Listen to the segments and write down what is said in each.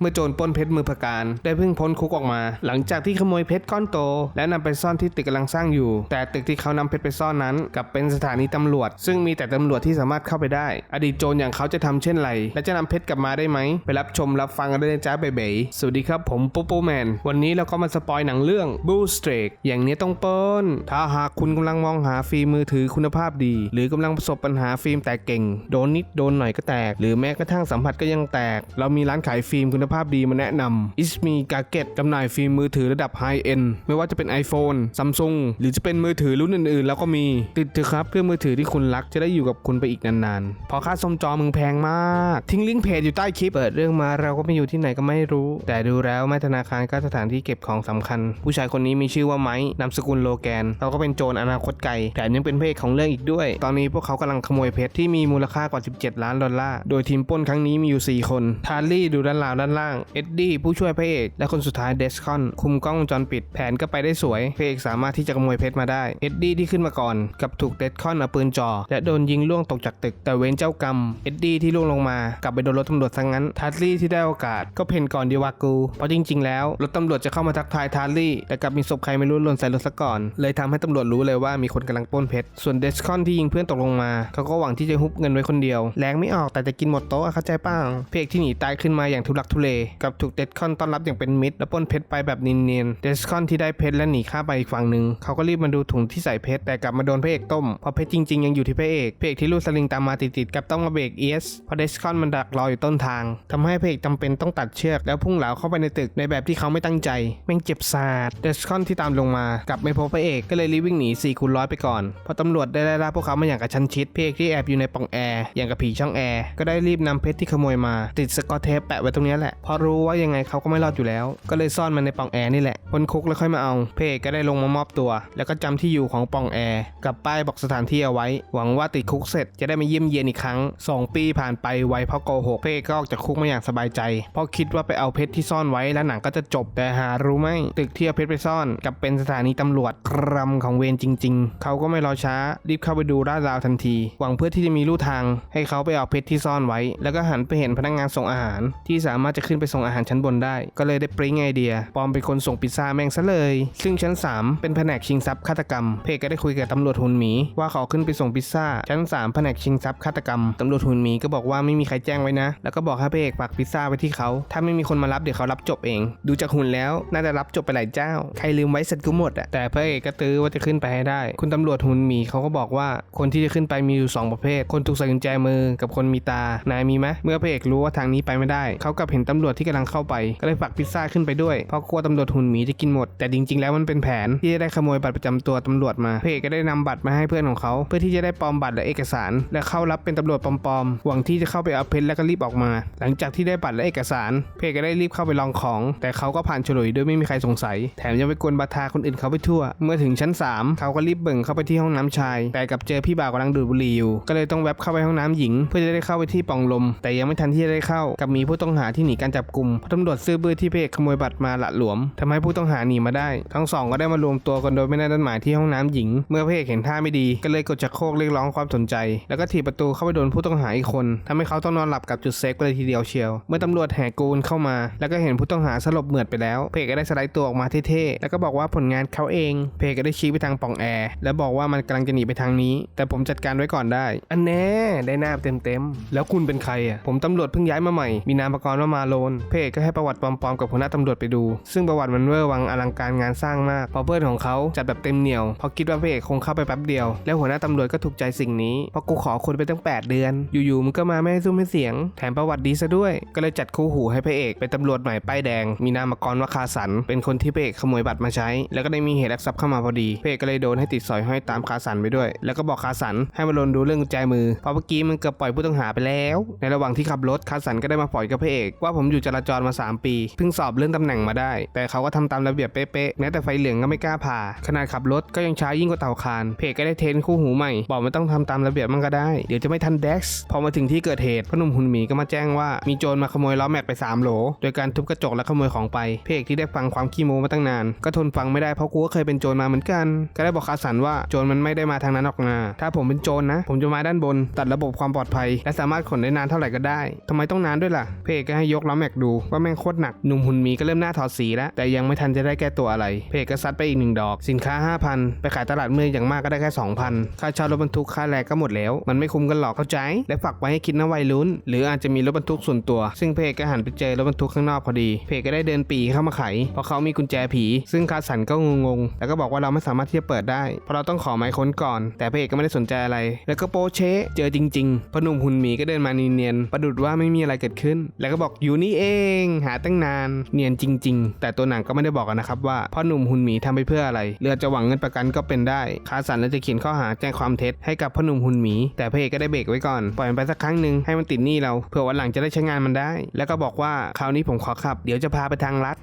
เมื่อโจรปล้นเพชรมือพการได้เพิ่งพ้นคุกออกมา หลังจากที่ขโมยเพชรก้อนโต และนำไปซ่อนที่ตึกกำลังสร้างอยู่ แต่ตึกที่เขานำเพชรไปซ่อนนั้นกลับเป็นสถานีตำรวจ ซึ่งมีแต่ตำรวจที่สามารถเข้าไปได้ อดีตโจรอย่างเขาจะทำเช่นไร และจะนำเพชรกลับมาได้ไหม ไปรับชมรับฟังกันได้จ้าเบ๋ๆสวัสดีครับผมปุ๊ปปแมน วันนี้เราก็มาสปอยหนังเรื่องบูสเตรกอย่างนี้ต้องเปิ้ลถ้าหากคุณกำลังมองหาฟิล์มมือถือคุณภาพดี หรือกำลังประสบปัญหาฟิล์มแตกเก่ง โดนนิดโดนหน่อยก็แตก หรือแม้กระทั่งสัมผัสก็ยังแตก เรามีร้านขายฟิล์มคุณภาพดีมาแนะนำ Ismi g a g e t จำหน่ายฟิล์มมือถือระดับไฮเอ็นไม่ว่าจะเป็น iPhone Samsung หรือจะเป็นมือถือรุ่นอื่นๆ แล้วก็มีติดเถอะครับเครื่องมือถือที่คุณรักจะได้อยู่กับคุณไปอีกนานๆเพอค่าซ่อมจอมึงแพงมาก ทิ้งลิงก์เพจอยู่ใต้คลิปเปิดเรื่องมาเราก็ไม่อยู่ที่ไหนก็ไม่รู้ แต่ดูแล้วไม่ธนาคารก็สถานที่เก็บของสำคัญ ผู้ชายคนนี้มีชื่อว่าไมค์นามสกุลโลแกนเขาก็เป็นโจรอนาคตไกลแถมยังเป็นเอกของเรื่องอีกด้วย ตอนนี้พวกเขากำลังขโมยเพชรที่มีมูลค่ากว่า 17 ล้านดอลลาร์โดยทีมป้นครั้งนี้มีอยู่ 4 คนทาร์ลี่ดูด้านลางด้านล่าง เอ็ดดี้ผู้ช่วยพระเอก และคนสุดท้ายเดสคอน คุมกล้องวงจรปิด แผนก็ไปได้สวย พระเอกสามารถที่จะขโมยเพชรมาได้ เอ็ดดี้ที่ขึ้นมาก่อน กับถูกเดสคอนเอาปืนจ่อ และโดนยิงล่วงตกจากตึก แต่เว้นเจ้ากรรม เอ็ดดี้ที่ล่วงลงมา กลับไปโดนรถตำรวจซะงงั้น ทาร์ลี่ที่ได้โอกาสก็เพ่นก่อนดีวากู เพราะจริง ๆ แล้วรถตำรวจจะเข้ามาทักทายทาร์ลี่ แต่กลับมีศพใครไม่รู้หล่นใส่รถซะก่อน เลยทำให้ตำรวจรู้เลยว่ามีคนกำลังปล้นเพชร ส่วนเดสคอนที่ยิงเพื่อนตกลงมา เขาก็หวังที่จะฮุบเงินไว้คนเดียว แรงไม่ออกแต่จะกินหมดโต๊ะเข้าใจป้าเพกที่หนีตายขึ้นมาอย่างทุลักทุเลกับถูกเดสคอนต้อนรับอย่างเป็นมิตรและปล้นเพชรไปแบบเนียนๆเดสคอนที่ได้เพชรและหนีข้าไปอีกฝั่งหนึ่งเขาก็รีบมาดูถุงที่ใส่เพชรแต่กลับมาโดนพระเอกต้มเพราะเพชรจริงๆยังอยู่ที่พระเอกพระเอกที่ลูดสลิงตามมาติดๆกับต้องมาเบรกเอสเพราะเดสคอนมันดักรออยู่ต้นทางทำให้พระเอกจำเป็นต้องตัดเชือกแล้วพุ่งเหลาเข้าไปในตึกในแบบที่เขาไม่ตั้งใจแม่งเจ็บสาดเดสคอนที่ตามลงมากลับไม่พบพระเอกก็เลยรีบวิ่งหนี4คูณร้อยไปก่อนพอตำรวจได้ไล่ล่าพวกเขามาอย่างกระชั้นชิดพระเอกที่แอบอยู่ในปองแอร์อย่างกับผีช่องแอร์ก็ได้รีบนำเพชรที่ขโมยมาติดสกอตเทปแปะไว้ตรงนี้แหละเพราะรู้ว่ายังไงเขาก็ไม่รอดอยู่แล้ว ก็เลยซ่อนมันในปองแอร์นี่แหละพ้นคุกแล้วค่อยมาเอาเอกก็ได้ลงมามอบตัว แล้วก็จำที่อยู่ของปองแอร์กับป้ายบอกสถานที่เอาไว้ หวังว่าติดคุกเสร็จจะได้มาเยี่ยมเยียนอีกครั้งสองปีผ่านไปไวเพราะโกหกเอกก็ออกจากคุกมาอย่างสบายใจ เพราะคิดว่าไปเอาเพชรที่ซ่อนไว้แล้วหนังก็จะจบแต่หารู้ไหมตึกที่เอาเพชรไปซ่อนกับเป็นสถานีตำรวจครำของเวรจริง ๆ เขาก็ไม่รอช้ารีบเข้าไปดูลาดราวทันที หวังเพื่อที่จะมีลู่ทาง ให้เขาไปเอาเพชรที่ซ่อนไว้ แล้วก็หันไปเห็นพนักงานส่งอาหารที่สามารถจะขึ้นไปส่งอาหารชั้นบนได้ ก็เลยได้ปริ้งไอเดีย ปอมเป็นคนส่งพิซซ่าแม่งซะเลย ซึ่งชั้น 3 เป็นแผนกชิงทรัพย์ฆาตกรรม เพจก็ได้คุยกับตำรวจหุ่นหมีว่าขอขึ้นไปส่งพิซซ่า ชั้น 3 แผนกชิงทรัพย์ฆาตกรรม ตำรวจหุ่นหมีก็บอกว่าไม่มีใครแจ้งไว้นะ แล้วก็บอกให้เอกฝากพิซซ่าไว้ที่เขา ถ้าไม่มีคนมารับเดี๋ยวเขารับจบเอง ดูจากหุ่นแล้วน่าจะรับจบไปหลายเจ้า ใครลืมไว้เสร็จก็หมดอะแต่พระเอกก็ตื้อว่าจะขึ้นไปให้ได้ คุณตำรวจหุ่นหมีเขาก็บอกว่าคนที่จะขึ้นไปมีอยู่สองประเภท คนถูกใส่กุญแจมือกับคนมีตานายมีไหมเมื่อพระเอกรู้ว่าทางนี้ไปไม่ได้ เขากับเห็นตำรวจที่กำลังเข้าไป ก็เลยฝากพิซซ่าขึ้นไปด้วย เพราะกลัวตำรวจหุ่นหมีจะกินหมด แต่จริงๆ แล้วมันเป็นแผนที่จะได้ขโมยบัตรประจำตัวตำรวจมาพระเอกก็ได้นำบัตรมาให้เพื่อนของเขา เพื่อที่จะได้ปลอมบัตรและเอกสาร และเข้ารับเป็นตำรวจปลอมๆหวังที่จะเข้าไปเอาเพชรแล้วก็รีบออกมา หลังจากที่ได้บัตรและเอกสารเอกก็ได้รีบเข้าไปลองของ แต่เขาก็ผ่านฉลุยโดยไม่มีใครสงสัย แถมยังไปกวนบาทาคนอื่นเขาไปทั่ว เมื่อถึงชั้น 3 เขาก็รีบเบิ่งเข้าไปที่ห้องน้ำชาย แต่กลับเจอพี่บ่าวกำลังดูดบุหรี่อยู่ ก็เลยต้องแวบเข้าไปห้องน้ำหญิง เพื่อจะได้เข้าไปที่ป่องลม แต่ยังไม่ทันที่จะได้เข้ากับมีผู้ต้องหาที่หนีการจับกลุ่มเพราะตำรวจซื้อบื้อที่เอกขโมยบัตรมาละหลวมทำให้ผู้ต้องหาหนีมาได้ ทั้งสองก็ได้มารวมตัวกันโดยไม่ได้นัดหมายที่ห้องน้ำหญิง เมื่อเอกเห็นท่าไม่ดีก็เลยกดชักโครกเรียกร้องความสนใจ แล้วก็ถีบประตูเข้าไปโดนผู้ต้องหาอีกคนทำให้เขาต้องนอนหลับกับจุดเซฟไปเลยทีเดียวเชียว เมื่อตำรวจแห่กูนเข้ามา แล้วก็เห็นผู้ต้องหาสลบเหมือดไปแล้วเอกก็ได้สไลด์ตัวออกมาเท่ๆแล้วก็บอกว่าผลงานเขาเองเอกก็ได้ชี้ไปทางปล่องแอร์แล้วบอกว่ามันกำลังจะหนีไปทางนี้ แต่ผมจัดการไว้ก่อนได้ อันแน่ได้หน้าเต็มๆแล้วคุณเป็นใครอะผมตำรวจเพิ่งย้ายมาใหม่มีนามปกรณ์ว่ามาโลนพระเอกก็ให้ประวัติปลอมๆกับหัวหน้าตำรวจไปดู ซึ่งประวัติมันเวอร์วังอลังการงานสร้างมากพอเพื่อนของเขาจัดแบบเต็มเหนียวเพราะคิดว่าพระเอกคงเข้าไปแป๊บเดียว แล้วหัวหน้าตำรวจก็ถูกใจสิ่งนี้เพราะกูขอคนไปตั้ง 8 เดือน อยู่ๆมึงก็มาไม่ให้ซุ้มให้เสียง แถมประวัติดีซะด้วย ก็เลยจัดคู่หูให้พระเอกเป็นตำรวจใหม่ป้ายแดง มีนามกรว่าคาสัน เป็นคนที่พระเอกขโมยบัตรมาใช้ แล้วก็ได้มีเหตุลักทรัพย์เข้ามาพอดีพระเอกก็เลยโดนให้ติดสอยห้อยตามคาสันไปด้วย แล้วก็บอกคาสันให้มาลนดูเรื่องกุญแจมือเพราะเมื่อกี้มันเกือบปล่อยผู้ต้องหาไปแล้ว ในระหว่างที่ขับรถคาสันก็ได้มาปล่อยกับพระเอกว่าผมอยู่จราจรมา 3 ปี เพิ่งสอบเลื่อนตำแหน่งมาได้ แต่เขาก็ทำตามระเบียบเป๊ะๆแม้แต่ไฟเหลืองก็ไม่กล้าผ่า ขนาดขับรถก็ยังช้ายิ่งกว่าเต่าคาน เพจก็ได้เทนคู่หูใหม่ บอกไม่ต้องทำตามระเบียบมันก็ได้ เดี๋ยวจะไม่ทันเด็กซ์พอมาถึงที่เกิดเหตุพ่อหนุ่มหุ่นหมีก็มาแจ้งว่ามีโจรมาขโมยล้อแม็กไป 3 โหล โดยการทุบกระจกและขโมยของไป เพจที่ได้ฟังความขี้โมมาตั้งนาน ก็ทนฟังไม่ได้เพราะกูก็เคยเป็นโจรมาเหมือนกัน ก็ได้บอกคาสันว่าโจรมันไม่ได้มาทางนั้นหรอกนาถ้าผมเป็นโจรนะ ผมจะมาด้านบน ตัดระบบความปลอดภัย และสามารถขนได้นานเท่าไหร่ก็ได้ทำไมต้องนานด้วยล่ะ เพจก็ให้ยกล้อแม็กดูว่าแม่งโคตรหนักหนุ่มหุ่นมีก็เริ่มหน้าถอดสีแล้วแต่ยังไม่ทันจะได้แก้ตัวอะไรเพจก็ซัดไปอีกหนึ่งดอก สินค้า 5,000 ไปขายตลาดเมืองอย่างมากก็ได้แค่ 2,000 ค่าเช่ารถบรรทุกค่าแรงก็หมดแล้ว มันไม่คุ้มกันหรอกเข้าใจ และฝากไว้ให้คิดนะวัยรุ่น หรืออาจจะมีรถบรรทุกส่วนตัว ซึ่งเพจก็หันไปเจอรถบรรทุกข้างนอกพอดี เพจก็ได้เดินปีเข้ามาไขเพราะเขามีกุญแจผี ซึ่งคาสันก็งงๆแล้วก็บอกว่าเราไม่สามารถที่จะเปิดได้ เพราะเราต้องขอหมายค้นก่อน แต่เพจก็ไม่ได้สนใจอะไร แล้วก็โปเชเจอจริงๆพนุ่มหุ่นหมีก็เดินมาเนียนๆประดุดว่าไม่มีอะไรเกิดขึ้น แล้วก็บอกอยู่นี่เองหาตั้งนานเนียนจริง ๆ แต่ตัวหนังก็ไม่ได้บอกกันนะครับว่าพ่อหนุ่มหุ่นหมีทำไปเพื่ออะไรเรือจะหวังเงินประกันก็เป็นได้คาสันแล้วจะเขียนข้อหาแจ้งความเท็จให้กับพ่อหนุ่มหุ่นหมี แต่พระเอกก็ได้เบรกไว้ก่อนปล่อยมันไปสักครั้งหนึ่งให้มันติดหนี้เราเผื่อวันหลังจะได้ใช้งานมันได้ แล้วก็บอกว่าคราวนี้ผมขอขับ เดี๋ยวจะพาไปทางลัด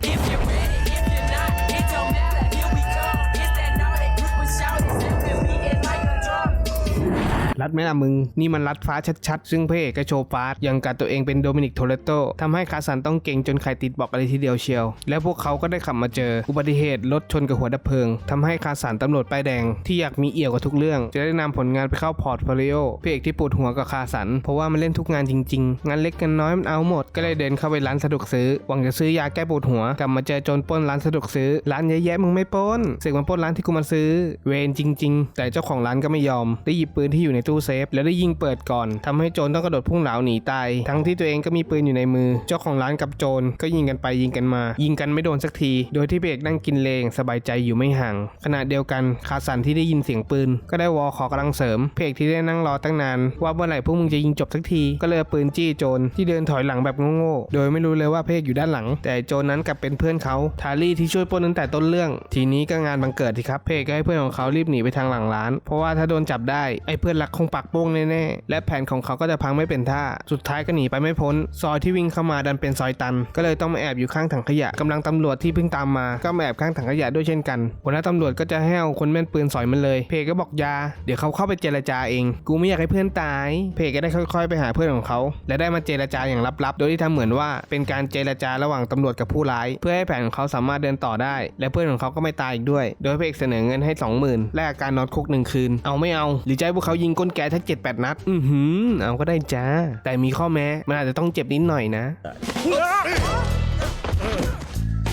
รัดไหมล่ะมึง นี่มันรัดฟ้าชัดๆ ซึ่งพระเอกก็โชว์ฟาสยังกับตัวเองเป็นโดมินิกโทเรโตทำให้คาสันต้องเก่งจนไข่ติดบอกอะไรทีเดียวเชียว แล้วพวกเขาก็ได้ขับมาเจอ อุบัติเหตุรถชนกับหัวดับเพลิงทำให้คาสันตำรวจป้ายแดงที่อยากมีเอี่ยวกับทุกเรื่อง จะได้นำผลงานไปเข้าพอร์ตโฟลิโอพระเอกที่ปวดหัวกับคาสัน เพราะว่ามันเล่นทุกงานจริงๆ งานเล็กกันน้อยมันเอาหมด ก็เลยเดินเข้าไปร้านสะดวกซื้อหวังจะซื้อยาแก้ปวดหัวกลับมาเจอโจรปล้นร้านสะดวกซื้อร้านเยอะแยะมึงไม่ปล้นเสกมันปล้นร้านที่กูมาซื้อ เวรจริง ๆ แต่เจ้าของร้านก็ไม่ยอม ได้หยิบปืนที่อยู่ในตู้เซฟ แล้วได้ยิงเปิดก่อนทำให้โจรต้องกระโดดพุ่งเหลาหนีตาย ทั้งที่ตัวเองก็มีปืนอยู่ในมือ เจ้าของร้านกับโจรก็ยิงกันไปยิงกันมา ยิงกันไม่โดนสักที โดยที่เบกนั่งกินเลงสบายใจอยู่ไม่ห่าง ขณะเดียวกันคาสันที่ได้ยินเสียงปืน ก็ได้วอขอกำลังเสริม เพกที่ได้นั่งรอตั้งนาน ว่าเมื่อไหร่พวกมึงจะยิงจบสักที ก็เลยปืนจี้โจรที่เดินถอยหลังแบบโง่ๆ โดยไม่รู้เลยว่าเพกอยู่ด้านหลัง แต่โจรนั้นกลับเป็นเพื่อนเขา ทารี่ที่ช่วยปล้นตั้งแต่ต้นเรื่อง ทีนี้ก็งานบังเกิดทีครับ เพกก็ให้เพื่อนของเขารีบหนีไปทางหลังร้าน เพราะว่าถ้าโดนจับได้ไอ้เพื่อนรักคงปักโป้งแน่ๆและแผนของเขาก็จะพังไม่เป็นท่า สุดท้ายก็หนีไปไม่พ้น ซอยที่วิ่งเข้ามาดันเป็นซอยตัน ก็เลยต้องมาแอบอยู่ข้างถังขยะกำลังตำรวจที่เพิ่งตามมาก็มาแอบข้างถังขยะด้วยเช่นกันหัวหน้าตำรวจก็จะให้เอาคนแม่นปืนสอยมันเลย เพก็บอกยา เดี๋ยวเขาเข้าไปเจรจาเอง กูไม่อยากให้เพื่อนตาย เพก็ได้ค่อยๆ ไปหาเพื่อนของเขา และได้มาเจรจาอย่างลับๆ โดยที่ทำเหมือนว่าเป็นการเจรจาระหว่างตำรวจกับผู้ร้าย เพื่อให้แผนของเขาสามารถเดินต่อได้ และเพื่อนของเขาก็ไม่ตายอีกด้วย โดยเอกเสนอเงินให้ 20,000แลกกับการนอนคุกหนึ่งคืน เอาไม่เอา หรือจะให้พวกเขายิงกนแกทั้งเจ็ดแปดนัด อือหือ เอาก็ได้จ้า แต่มีข้อแม้ มันอาจจะต้องเจ็บนิดหน่อยนะ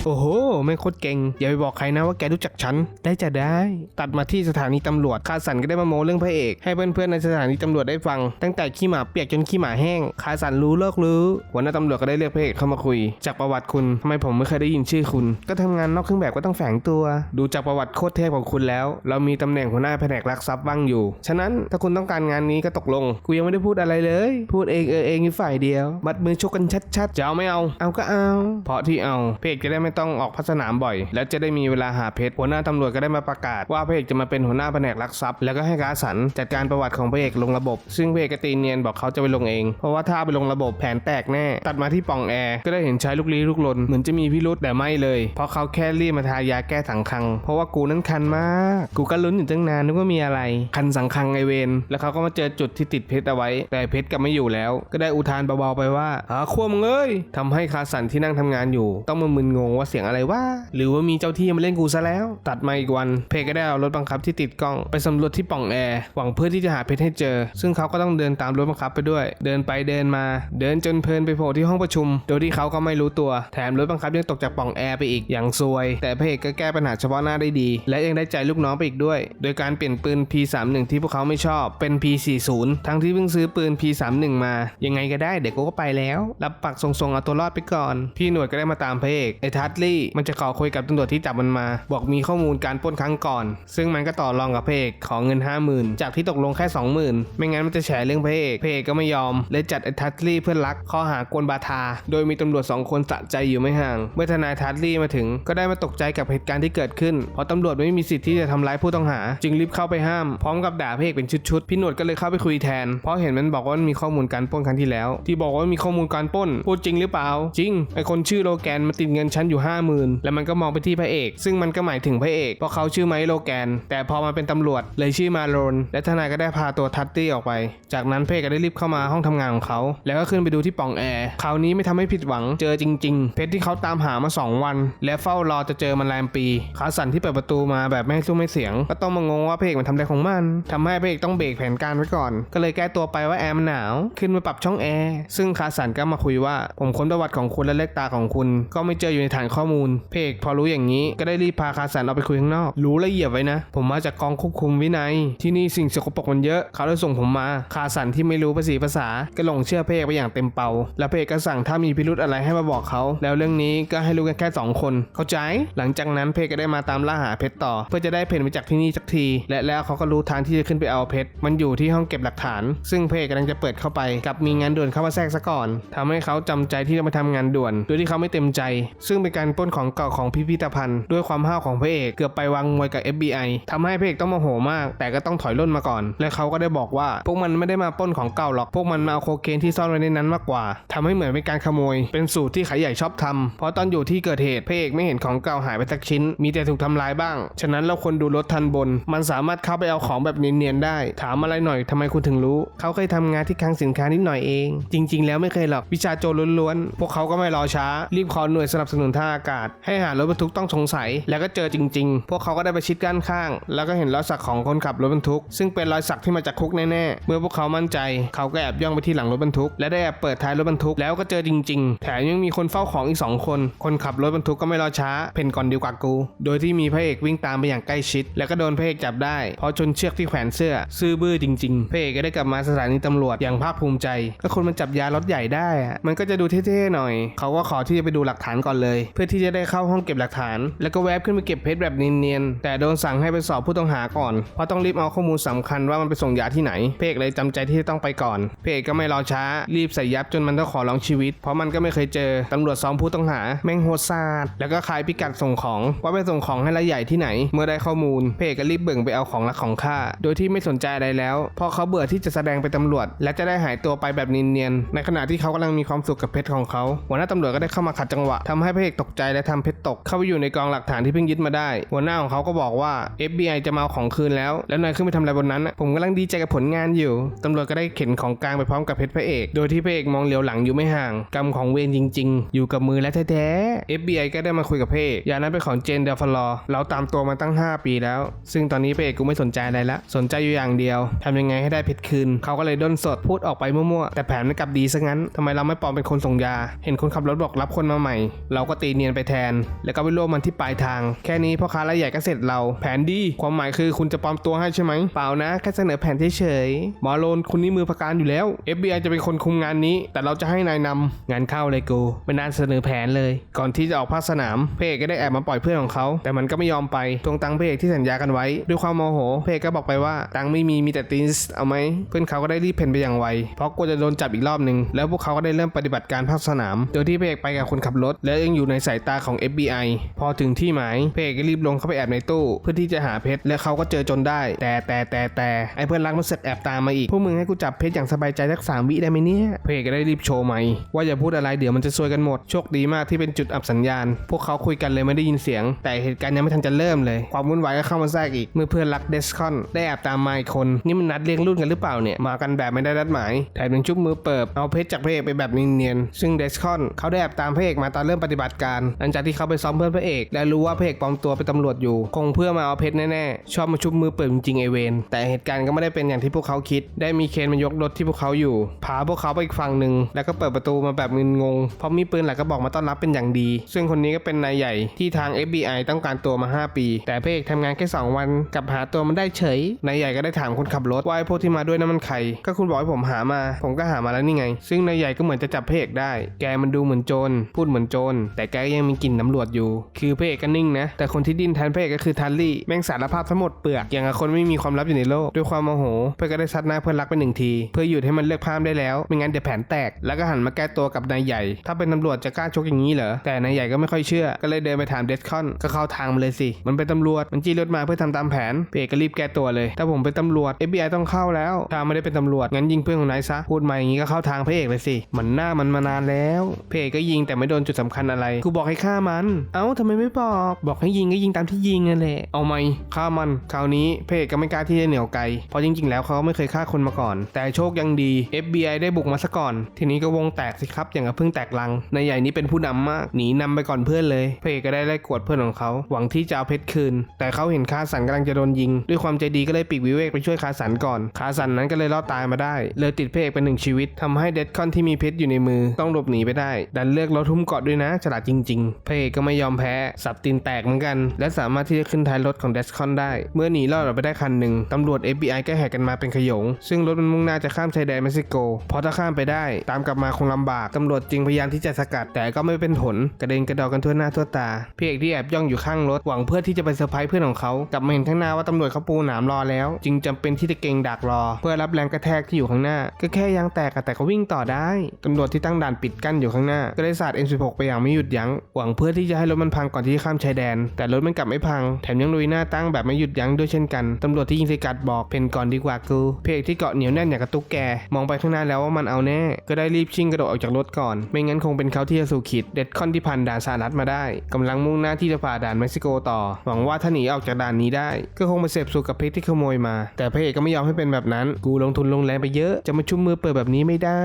โอ้โหแม่งโคตรเก่ง อย่าไปบอกใครนะว่าแกรู้จักฉัน ได้จะได้ ตัดมาที่สถานีตำรวจ คาสันก็ได้มาโมเรื่องพระเอก ให้เพื่อนๆในสถานีตำรวจได้ฟัง ตั้งแต่ขี้หมาเปียกจนขี้หมาแห้ง คาสันรู้เลิกรู้หัวหน้าตำรวจก็ได้เรียกพระเอกเข้ามาคุย จากประวัติคุณทำไมผมไม่เคยได้ยินชื่อคุณ ก็ทำงานนอกเครื่องแบบก็ต้องแฝงตัว ดูจากประวัติโคตรเทพของคุณแล้ว เรามีตำแหน่งหัวหน้าแผนกลักทรัพย์ว่างอยู่ ฉะนั้นถ้าคุณต้องการงานนี้ก็ตกลง กูยังไม่ได้พูดอะไรเลย พูดเองเออเองอยู่ฝ่ายเดียวบัดมือชกกันชัดๆจะเอาไม่เอา เอาก็เอา เพราะที่เอาเพจจะได้ไม่ต้องออกพัฒนามบ่อย และจะได้มีเวลาหาเพชรหัวหน้าตำรวจก็ได้มาประกาศ ว่าพระเอกจะมาเป็นหัวหน้าแผนกลักทรัพย์แล้วก็ให้กาสันจัดการประวัติของพระเอกลงระบบ ซึ่งพระเอกก็ตีเนียนบอกเขาจะไปลงเอง เพราะว่าถ้าไปลงระบบแผนแตกแน่ ตัดมาที่ป่องแอร์ก็ได้เห็นชายลูกลี้ลูกลนเหมือนจะมีพิรุษแต่ไม่เลย เพราะเขาแค่รีบมาทายาแก้สังคัง เพราะว่ากูนั้นคันมาก กูก็ลุ้นอยู่ตั้งนานนึกว่ามีอะไร คันสังคังไอเวนแล้วเขาก็มาเจอจุดที่ติดเพชรเอาไว้ แต่เพชรกลับไม่อยู่แล้ว ก็ได้อุทานเบาๆไปว่าหาขั้วมึงเอ้ยทำให้คาสันที่นั่งทำงานอยู่ ต้องมามึนงงว่าเสียงอะไรวะหรือว่ามีเจ้าที่มาเล่นกูซะแล้ว ตัดมาอีกวัน เพก็ได้เอารถบังคับที่ติดกล้องไปสำรวจที่ป่องแอร์หวังเพื่อที่จะหาเพชรให้เจอ ซึ่งเขาก็ต้องเดินตามรถบังคับไปด้วย เดินไปเดินมา เดินจนเพลินไปโผล่ที่ห้องประชุม โดยที่เขาก็ไม่รู้ตัว แถมรถบังคับยังตกจากป่องแอร์ไปอีกอย่างซวย แต่พระเอกก็แก้ปัญหาเฉพาะหน้าได้ดี และยังได้ใจลูกน้องไปอีกด้วย โดยการเปลี่ยนปืน P31 ที่พวกเขาไม่ชอบเป็น P40 ทั้งที่เพิ่งซื้อปืน P31 มา ยังไงก็ได้เดี๋ยวกูก็ไปแล้ว รับปักทรงๆเอาตัวรอดไปก่อน พี่หนวดก็ได้มาตามพระเอกไอ้ทัตลี่ มันจะขอคุยกับตำรวจที่จับมันมา บอกมีข้อมูลการปล้นครั้งก่อน ซึ่งมันก็ต่อรองกับพระเอกขอเงิน 50,000 จากที่ตกลงแค่ 20,000 ไม่งั้นมันจะแฉเรื่องพระเอกพระเอกก็ไม่ยอมเลยจัดไอ้ทัตลี่เพื่อนรักข้อหากวนบาทา โดยมีตำรวจสองคนสะใจอยู่ไม่ห่าง เมื่อทนายทัตลี่มาถึง ก็ได้มาตกใจกับเหตุการณ์ที่เกิดขึ้นเพราะตำรวจไม่มีสิทธิ์ที่จะทำร้ายผู้ต้องหา จึงรีบเข้าไปห้ามพร้อมกับด่าพระเอกเป็นชุดๆพี่หนวดก็เลยเข้าไปคุยแทน เพราะเห็นมันบอกว่ามันมีข้อมูลการปล้นครั้งที่แล้ว ที่บอกว่ามีข้อมูลการปล้นพูดจริงหรือเปล่า จริงไอคนชื่อโลแกนมาติดเงินฉันอยู่ห้าหมื่นแล้วมันก็มองไปที่พระเอก ซึ่งมันก็หมายถึงพระเอก เพราะเขาชื่อไมโลแกน แต่พอมาเป็นตำรวจเลยชื่อมาโรน และทนายก็ได้พาตัวทัตตี้ออกไป จากนั้นเอกก็ได้รีบเข้ามาห้องทำงานของเขา แล้วก็ขึ้นไปดูที่ป่องแอร์คราวนี้ไม่ทำให้ผิดหวัง เจอจริง ๆ เพชรที่เขาตามหามา 2 วัน และเฝ้ารอจะเจอมันแรมปีขาสันที่เปิดประตูมาแบบไม่ให้สู้ไม่เสียง ก็ต้องมางงว่าเอกมันทำอะไรของมันทำให้เอกต้องเบรกแผนการไว้ก่อน ก็เลยแก้ตัวไปว่าแอร์มันหนาว ขึ้นมาปรับช่องแอร์ซึ่งคาสันก็มาคุยว่าผมค้นประวัติของคุณและเลขตาของคุณ ก็ไม่เจออยู่ในฐานข้อมูลพระเอกพอรู้อย่างนี้ ก็ได้รีบพาคาสันออกไปคุยข้างนอก รู้ละเอียดไว้นะ ผมมาจากกองควบคุมวินัย ที่นี่สิ่งสกปรกมันเยอะ เขาเลยส่งผมมา คาสันที่ไม่รู้ภาษีภาษา ก็หลงเชื่อเอกไปอย่างเต็มเป่า แล้วพระเอกก็สั่งถ้ามีพิรุธอะไรให้มาบอกเขา แล้วเรื่องนี้ก็ให้รู้กันแค่สองคน เข้าใจ หลังจากนั้นเอกก็ได้มาตามล่าหาเพชรต่อ เพื่อจะได้เพชรมาจากที่นี่สักที และแล้วเขาก็รู้ทางที่จะขึ้นไปเอาเพชร มันอยู่ที่ห้องเก็บหลักฐาน ซึ่งเอกกำลังจะเปิดเข้าไปกับมีงานด่วนเข้ามาแทรกซะก่อนทำให้เขาจำใจที่จะมาทำงานด่วน โดยที่เขาไม่เต็มใจ ซึ่งเป็นการปล้นของเก่าของพิพิธภัณฑ์ ด้วยความห้าวของพระเอกเกือบไปวางมวยกับ FBI ทำให้พระเอกต้องโมโหมาก แต่ก็ต้องถอยร่นมาก่อน และเขาก็ได้บอกว่า พวกมันไม่ได้มาปล้นของเก่าหรอกพวกมันมาเอาโคเคนที่ซ่อนไว้ในนั้นมากกว่าทำให้เหมือนเป็นการขโมย เป็นสูตรที่ขายใหญ่ชอบทำเพราะตอนอยู่ที่เกิดเหตุพระเอกไม่เห็นของเก่าหายไปสักชิ้น มีแต่ถูกทำลายบ้าง ฉะนั้นเราควรดูรถทันบน มันสามารถเข้าไปเอาของแบบเนียนๆได้ ถามอะไรหน่อยทำไมคุณถึงรู้ เขาเคยทำงานที่คลังสินค้านิดหน่อยเอง จริง ๆ แล้วไม่เคยหรอกวิชาโจรล้วนๆพวกเขาก็ไม่รอช้า รีบขอหน่วยสนับสนุนทาอากาศ ให้หารถบรรทุกต้องสงสัย แล้วก็เจอจริง ๆ พวกเขาก็ได้ไปชิดด้านข้าง แล้วก็เห็นรอยสักของคนขับรถบรรทุก ซึ่งเป็นรอยสักที่มาจากคุกแน่ๆ เมื่อพวกเขามั่นใจ เขาก็แอบย่องไปที่หลังรถบรรทุก และได้แอบเปิดท้ายรถบรรทุก แล้วก็เจอจริง ๆ แถมยังมีคนเฝ้าของอีกสองคน คนขับรถบรรทุกก็ไม่รอช้า เพ่นก่อนดีกว่ากู โดยที่มีพระเอกวิ่งตามไปอย่างใกล้ชิด แล้วก็โดนพระเอกจับได้ เพราะชนเชือกที่แขวนเสื้อ ซื่อบื้อจริง ๆ พระเอกก็ได้กลับมาสถานีตำรวจอย่างภาคภูมิใจ ก็คนมันจับยารถใหญ่ได้ มันก็จะดูเท่ๆหน่อย เขาก็ขอที่จะไปดูหลักฐานก่อนเลยเพื่อที่จะได้เข้าห้องเก็บหลักฐาน แล้วก็แวบขึ้นไปเก็บเพชรแบบเนียนๆแต่โดนสั่งให้ไปสอบผู้ต้องหาก่อนเพราะต้องรีบเอาข้อมูลสำคัญว่ามันไปส่งยาที่ไหน เพเอกเลยจำใจที่จะต้องไปก่อน เพเอกก็ไม่รอช้ารีบใส่ยับจนมันต้องขอร้องชีวิต เพราะมันก็ไม่เคยเจอตำรวจซ้อมผู้ต้องหาแม่งโหดซาดแล้วก็ขายพิกัดส่งของ ว่าไปส่งของให้รายใหญ่ที่ไหน เมื่อได้ข้อมูล เพเอกก็รีบเบิ่งไปเอาของรักของข้าโดยที่ไม่สนใจอะไรแล้วพราะเขาเบื่อที่จะแสดงเป็นตำรวจ และจะได้หายตัวไปแบบเนียนๆในขณะที่เขากำลังมีความสุขกับเพชรของเขาหัวหน้าตำรวจก็ได้เข้ามาขัดจังหวะทำให้พระเอกตกใจและทำเพชรตก เข้าไปอยู่ในกองหลักฐานที่เพิ่งยึดมาได้ หัวหน้าของเขาก็บอกว่า FBI จะมาเอาของคืนแล้ว แล้วนายขึ้นไปทำอะไรบนนั้นน่ะผมกำลังดีใจกับผลงานอยู่ตำรวจก็ได้เข็นของกลางไปพร้อมกับเพชรพระเอก โดยที่พระเอกมองเหลียวหลังอยู่ไม่ห่าง กรรมของเวรจริง ๆ อยู่กับมือและแท้ๆ FBI ก็ได้มาคุยกับเพระเอกยานั้นเป็นของเจนเดลฟลอร์เราตามตัวมาตั้ง 5 ปีแล้ว ซึ่งตอนนี้พระเอกกูไม่สนใจอะไรละ สนใจอยู่อย่างเดียวทำยังไงให้ได้เพชรคืน เขาก็เลยด้นสดพูดออกไปมั่วๆ แต่แผนมันกลับดีซะงั้นทำไมเราไม่ปลอมเป็นคนส่งยา เห็นคนขับรถบอกรับคนมาใหม่ เราก็ตีเนียนไปแทน แล้วก็ไปร่วมมันที่ปลายทาง แค่นี้พ่อค้ารายใหญ่ก็เสร็จเรา แผนดี ความหมายคือคุณจะปลอมตัวให้ใช่ไหมเปล่านะแค่เสนอแผนเฉยๆหมอโลนคุณนี่มือประการอยู่แล้ว FBI จะเป็นคนคุมงานนี้ แต่เราจะให้นายนำงานเข้าเลยกูเป็นนานเสนอแผนเลย ก่อนที่จะออกภาคสนามเพเอกก็ได้แอบมาปล่อยเพื่อนของเขา แต่มันก็ไม่ยอมไปทวงตังค์เพเอกที่สัญญากันไว้ ด้วยความโมโห เพเอกก็บอกไปว่าตังค์ไม่มีมีแต่ตินส์เอาไหมเพื่อนเขาก็ได้รีบเพ่นไปอย่างไวเพราะกลัวจะโดนจับอีกรอบหนึ่งแล้วพวกเขาก็ได้เริ่มปฏิบัติการภาคสนาม โดยที่เพเอกไปกับคนขับรถ และยังอยู่ในสายตาของ FBI พอถึงที่หมายเพเอกก็รีบลงเข้าไปแอบในตู้ เพื่อที่จะหาเพชรและเขาก็เจอจนได้ แต่แต่แต่แต่ไอ้เพื่อนรักมันเสกแอบตามมาอีกพวกมึงให้กูจับเพชรอย่างสบายใจสักสามวิได้ไหมเนี่ยเพเอกก็ได้รีบโชว์ไหมค์ว่าอย่าพูดอะไรเดี๋ยวมันจะซวยกันหมดโชคดีมากที่เป็นจุดอับสัญญาณ พวกเขาคุยกันเลยไม่ได้ยินเสียง แต่เหตุการณ์ยังไม่ทันจะเริ่มเลย ความวุ่นวายก็เข้ามาแทรกอีกเมื่อเพื่อนรักเดสคอนได้แอบตามมาอีกคนนี่มันนัดเลี้ยงรุ่นกันหรือเปล่าเนี่ยมากันแบบไม่ได้นัดหมายแถมยังชุบมือเปิบเอาเพชรจากพระเอกไปแบบเนียนๆซึ่งเดสคอนเขาได้แอบตามพระเอกมาตอนเริ่มปฏิบัติการหลังจากที่เขาไปซ้อมเพื่อนพระเอก และรู้ว่าพระเอกปลอมตัวเป็นตำรวจอยู่ คงเพื่อมาเอาเพชรแน่ๆ ชอบมาชุบมือเปิบจริงๆไอเวนแต่เหตุการณ์ก็ไม่ได้เป็นอย่างที่พวกเขาคิด ได้มีเคนมายกรถที่พวกเขาอยู่ พาพวกเขาไปอีกฝั่งหนึ่ง แล้วก็เปิดประตูมาแบบมึนงง เพราะมีปืนหลายกระบอกมาต้อนรับเป็นอย่างดี ซึ่งคนนี้ก็เป็นนายใหญ่ที่ทาง FBI ต้องการตัวมา 5 ปี แต่พระเอกทำงานแค่ 2 วันกลับหาตัวมันได้เฉย นายใหญ่ก็ได้ถามคนขับรถว่าไอ้พวกที่มาด้วยนั้นมันใคร ก็คุณบอกให้ผมหามา ผมก็หามาแล้วนี่ไง ซึ่งนายใหญ่ก็เหมือนจะจับพระเอกได้ แกมันดูเหมือนโจร พูดเหมือนโจร แต่แกก็ยังมีกลิ่นตำรวจอยู่ คือพระเอกก็นิ่งนะ แต่คนที่ดิ้นแทนพระเอกก็คือทันลี่ แม่งสารภาพทั้งหมดเปลือก อย่างกับคนไม่มีความลับอยู่ในโลก ด้วยความโมโห เพื่อก็ได้ซัดหน้าเพื่อนรักไปหนึ่งที เพื่อหยุดให้มันเลิกพามได้แล้ว ไม่งั้นเดี๋ยวแผนแตก แล้วก็หันมาแก้ตัวกับนายใหญ่ ถ้าเป็นตำรวจจะกล้าชกอย่างนี้เหรอ แต่นายใหญ่ก็ไม่ค่อยเชื่อ ก็เลยเดินไปถามเดสคอน ก็เข้าทางมาเลยสิ มันเป็นตำรวจ มันจี้รถมาเพื่อทำตามแผนพระเอกก็รีบแก้ตัวเลย ถ้าผมเป็นตำรวจ FBI ต้องเข้าแล้วถ้าไม่ได้เป็นตำรวจงั้นยิงเพื่อนของนายซะ พูดมาอย่างนี้ก็เข้าทางพระเอกเลยสิ มันหน้ามันมานานแล้วพระเอกก็ยิงแต่ไม่โดนจุดสำคัญอะไรกูบอกให้ฆ่ามัน เอ้าทำไมไม่บอก บอกให้ยิงก็ยิงตามที่ยิงนั่นแหละ เอาไหมฆ่ามัน คราวนี้เอกก็ไม่กล้าที่จะเหนียวไกล เพราะจริง ๆ แล้วเขาก็ไม่เคยฆ่าคนมาก่อน แต่โชคยังดี FBI ได้บุกมาซะก่อน ทีนี้ก็วงแตกสิครับ อย่างกับเพิ่งแตกลัง นายใหญ่นี้เป็นผู้นำมาก หนีนำไปก่อนเพื่อนเลยเอกก็ได้ไล่กวดเพื่อนของเขา หวังที่จะเอาเพชรคืน แต่เขาเห็นคาสันกำลังจะโดนยิง ด้วยความใจดีก็เลยปีกวิเวกไปช่วยคาสันก่อน คาสันนั้นก็เลยรอดตายมาได้ เลยติดพระเอกเป็นหนึ่งชีวิตทำให้เดดคอนที่มีเพชรอยู่ในมือต้องหลบหนีไปได้ ดันเลือกรถทุ่มเกาะด้วยนะ ฉลาดจริงๆพระเอกก็ไม่ยอมแพ้ สับตีนแตกเหมือนกัน และสามารถที่จะขึ้นท้ายรถของเดดคอนได้ เมื่อหนีรอดออกไปได้คันหนึ่งตำรวจ FBI ก็แห่กันมาเป็นขยง ซึ่งรถมันมุ่งหน้าจะข้ามชายแดนเม็กซิโกเพราะถ้าข้ามไปได้ ตามกลับมาคงลำบากตำรวจจึงพยายามที่จะสกัดแต่ก็ไม่เป็นผลกระเด็นกระดอกกันทั่วหน้าทั่วตาพี่เอกที่แอบย่องอยู่ข้างรถหวังเพื่อที่จะไปเซอร์ไพรส์เพื่อนของเขากลับมาเห็นข้างหน้าว่าตำรวจเขาปูหนามรอแล้ว จึงจำเป็นที่จะเกงดักรอ เพื่อรับแรงกระแทกที่อยู่ข้างหน้า ก็แค่ยางแตกแต่ก็วิ่งต่อได้ตำรวจที่ตั้งด่านปิดกั้นอยู่ข้างหน้าก็ได้สาด M16 ไปอย่างไม่หยุดยั้งหวังเพื่อที่จะให้รถมันพังก่อนที่จะข้ามชายแดน แต่รถมันกลับไม่พัง แถมยังลุยหน้าตั้งแบบไม่หยุดยั้งด้วยเช่นกัน ตำรวจที่ยิงสกัดบอกเพนก่อนดีกว่ากู เพเอกที่เกาะเหนียวแน่นอย่างกระตุกแก มองไปข้างหน้าแล้วว่ามันเอาแน่ ก็ได้รีบชิ่งกระโดดออกจากรถก่อน ไม่งั้นคงเป็นเขาที่จะสู่ขีดเด็ดคอนที่ผ่านด่านสหรัฐมาได้กำลังมุ่งหน้าที่จะผ่าด่านเม็กซิโกต่อ หวังว่าถ้าหนีออกจากด่านนี้ได้ ก็คงไปเสพสู่กับเพชรที่ขโมยมา แต่พเอกก็ไม่ยอมให้เป็นแบบนั้น กูลงทุนลงแรงไปเยอะ จะมาชุ่มมือเปิดแบบนี้ไม่ได้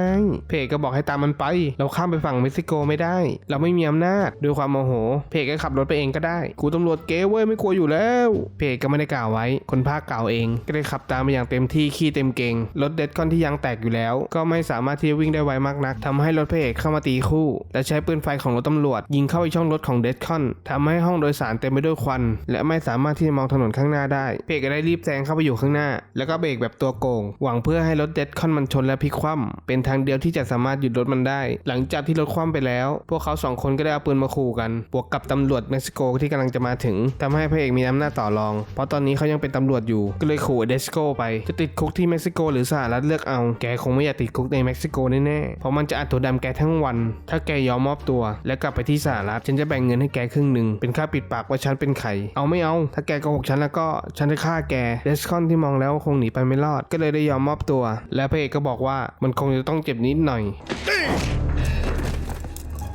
เอกก็บอกให้ตามมันไป เราข้ามไปฝั่งเม็กซิโกไม่ได้ เราไม่มีอำนาจด้วยความโมโหเอกก็ขับรถไปเองก็ได้ กูตำรวจเก๋เว้ยไม่กลัวอยู่แล้วเอกก็ไม่ได้กล่าวไว้ คนภาคกล่าวเอง ก็ได้ขับตามไปอย่างเต็มที่ขี้เต็มเกงรถเด็ดคอนที่ยางแตกอยู่แล้ว ก็ไม่สามารถที่จะวิ่งได้ไวมากนักทำให้รถเอกเข้ามาตีคู่ และใช้ปืนไฟของรถตำรวจ ยิงเข้าไปช่องรถของเดดคอนทำให้ห้องโดยสารเต็มไปด้วยควัน และไม่สามารถที่จะมองถนนข้างหน้าได้เอกก็ได้รีบแซงเข้าไปอยู่ข้างหน้า แล้วก็เบรกแบบตัวโกง หวังเพื่อให้รถเดดคอนมันชนและพลิกคว่ำเป็นทางเดียวที่จะสามารถหยุดรถมันได้ หลังจากที่รถคว่ำไปแล้ว พวกเขาสองคนก็ได้เอาปืนมาขู่กัน บวกกับตำรวจเม็กซิโกที่กำลังจะมาถึงทำให้พระเอกมีอำนาจต่อรอง เพราะตอนนี้เขายังเป็นตำรวจอยู่ ก็เลยขู่เดสโกไป จะติดคุกที่เม็กซิโกหรือสหรัฐเลือกเอา แกคงไม่อยากติดคุกในเม็กซิโกแน่ๆ เพราะมันจะอัดตัวดำแกทั้งวัน ถ้าแกยอมมอบตัว และกลับไปที่สหรัฐฉันจะแบ่งเงินให้แกครึ่งหนึ่ง เป็นค่าปิดปากว่าฉันเป็นใครเอาไม่เอา ถ้าแกโกหกฉันแล้วก็ฉันจะฆ่าแก เดสคอนที่มองแล้วคงหนีไปไม่รอด ก็เลยได้ยอมมอบตัว และพระเอกก็บอกว่ามันคงจะต้องเจ็บนิดหน่อย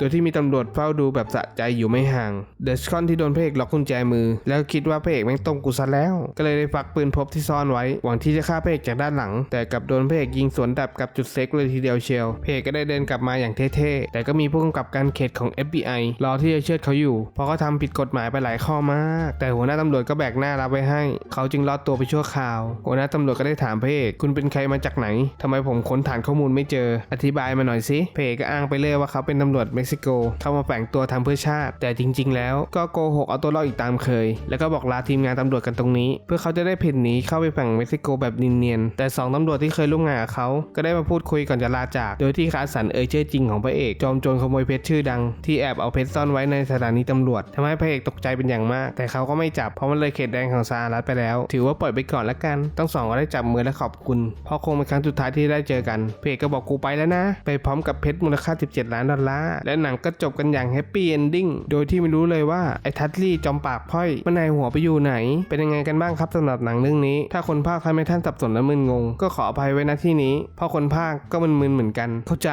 ดยที่มีตำรวจเฝ้าดูแบบสะใจอยู่ไม่ห่าง เดชคอนที่โดนพระเอกล็อกกุญแจมือ แล้วคิดว่าพระเอกแม่งตรงกูซะแล้ว ก็เลยได้ฟักปืนพบที่ซ่อนไว้ หวังที่จะฆ่าพระเอกจากด้านหลัง แต่กลับโดนพระเอกยิงสวนดับกับจุดเซ็กเลยทีเดียวเชียวพระเอกก็ได้เดินกลับมาอย่างเท่ๆ แต่ก็มีผู้กำกับการเขตของ FBI รอที่จะเชือดเขาอยู่ เพราะเขาทำผิดกฎหมายไปหลายข้อมาก แต่หัวหน้าตำรวจก็แบกหน้ารับไว้ให้ เขาจึงรอดตัวไปชั่วคราว หัวหน้าตำรวจก็ได้ถามพระเอกคุณเป็นใครมาจากไหนทำไมผมค้นฐานข้อมูลไม่เจอ อธิบายมาหน่อยสิพระเอกก็อ้างไปเรื่อยว่าเขาเป็นตำรวจเม็กซิโกเข้ามาแฝงตัวทำเพื่อชาติ แต่จริง ๆ แล้วก็โกหกเอาตัวรอดอีกตามเคย แล้วก็บอกลาทีมงานตำรวจกันตรงนี้ เพื่อเขาจะได้เพ่นหนีเข้าไปฝั่งเม็กซิโกแบบเนียนๆแต่สองตำรวจที่เคยร่วมงานกับเขาก็ได้มาพูดคุยก่อนจะลาจาก โดยที่คาสันเอ่ยชื่อจริงของพระเอกจอมโจรขโมยเพชรชื่อดัง ที่แอบเอาเพชรซ่อนไว้ในสถานีตำรวจทำให้พระเอกตกใจเป็นอย่างมาก แต่เขาก็ไม่จับเพราะมันเลยเขตแดนของสหรัฐไปแล้ว ถือว่าปล่อยไปก่อนละกันทั้งสองก็ได้จับมือและขอบคุณเพราะคงเป็นครั้งสุดท้ายที่ได้เจอกันพระเอกก็บอกกูไปแล้วนะ ไปพร้อมกับเพชรมูลค่า 17 ล้านดอลลาร์และหนังก็จบกันอย่างแฮปปี้เอนดิ้งโดยที่ไม่รู้เลยว่าไอ้ทัตลี่จอมปากพ่อยมันนายหัวไปอยู่ไหน เป็นยังไงกันบ้างครับสำหรับหนังเรื่องนี้ ถ้าคนภาคทำให้ท่านสับสนและมึนงง ก็ขออภัยไว้ณที่นี้ เพราะคนภาคก็มึนๆเหมือนกัน เข้าใจ